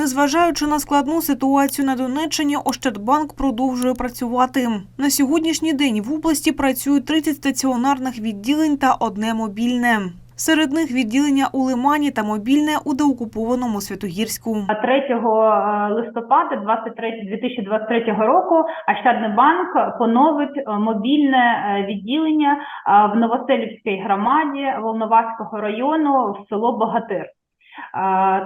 Незважаючи на складну ситуацію на Донеччині, Ощадбанк продовжує працювати. На сьогоднішній день в області працюють 30 стаціонарних відділень та одне мобільне. Серед них відділення у Лимані та мобільне у деокупованому Святогірську. 3 листопада 23 2023 року Ощадний банк поновить е, мобільне е, відділення е, в Новоселівській громаді Волноваського району в село Богатир.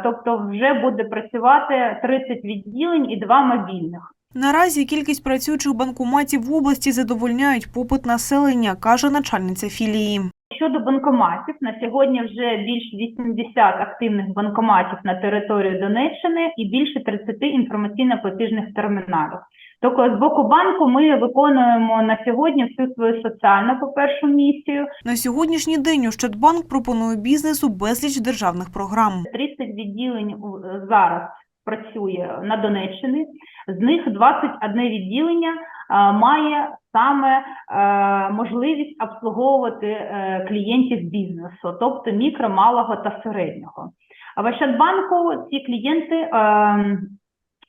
Тобто вже буде працювати 30 відділень і два мобільних. Наразі кількість працюючих банкоматів в області задовольняють попит населення, каже начальниця філії. Щодо банкоматів, на сьогодні вже більш 80 активних банкоматів на території Донеччини і більше 30 інформаційно-платіжних терміналів. Тобто з боку банку ми виконуємо на сьогодні всю свою соціальну, по-першу, місію. На сьогоднішній день Ощадбанк пропонує бізнесу безліч державних програм. 30 відділень у- зараз працює на Донеччині, з них 21 відділення має саме е, можливість обслуговувати е, клієнтів бізнесу, тобто мікро, малого та середнього. А в Ощадбанку ці клієнти е,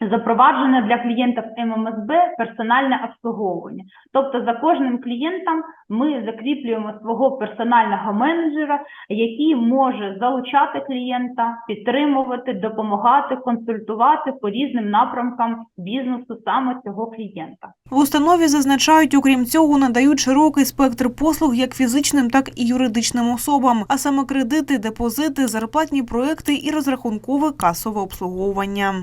запроваджено для клієнтів ММСБ персональне обслуговування. Тобто за кожним клієнтом ми закріплюємо свого персонального менеджера, який може залучати клієнта, підтримувати, допомагати, консультувати по різним напрямкам бізнесу саме цього клієнта. В установі зазначають, окрім цього, надають широкий спектр послуг як фізичним, так і юридичним особам, а саме кредити, депозити, зарплатні проекти і розрахункове касове обслуговування.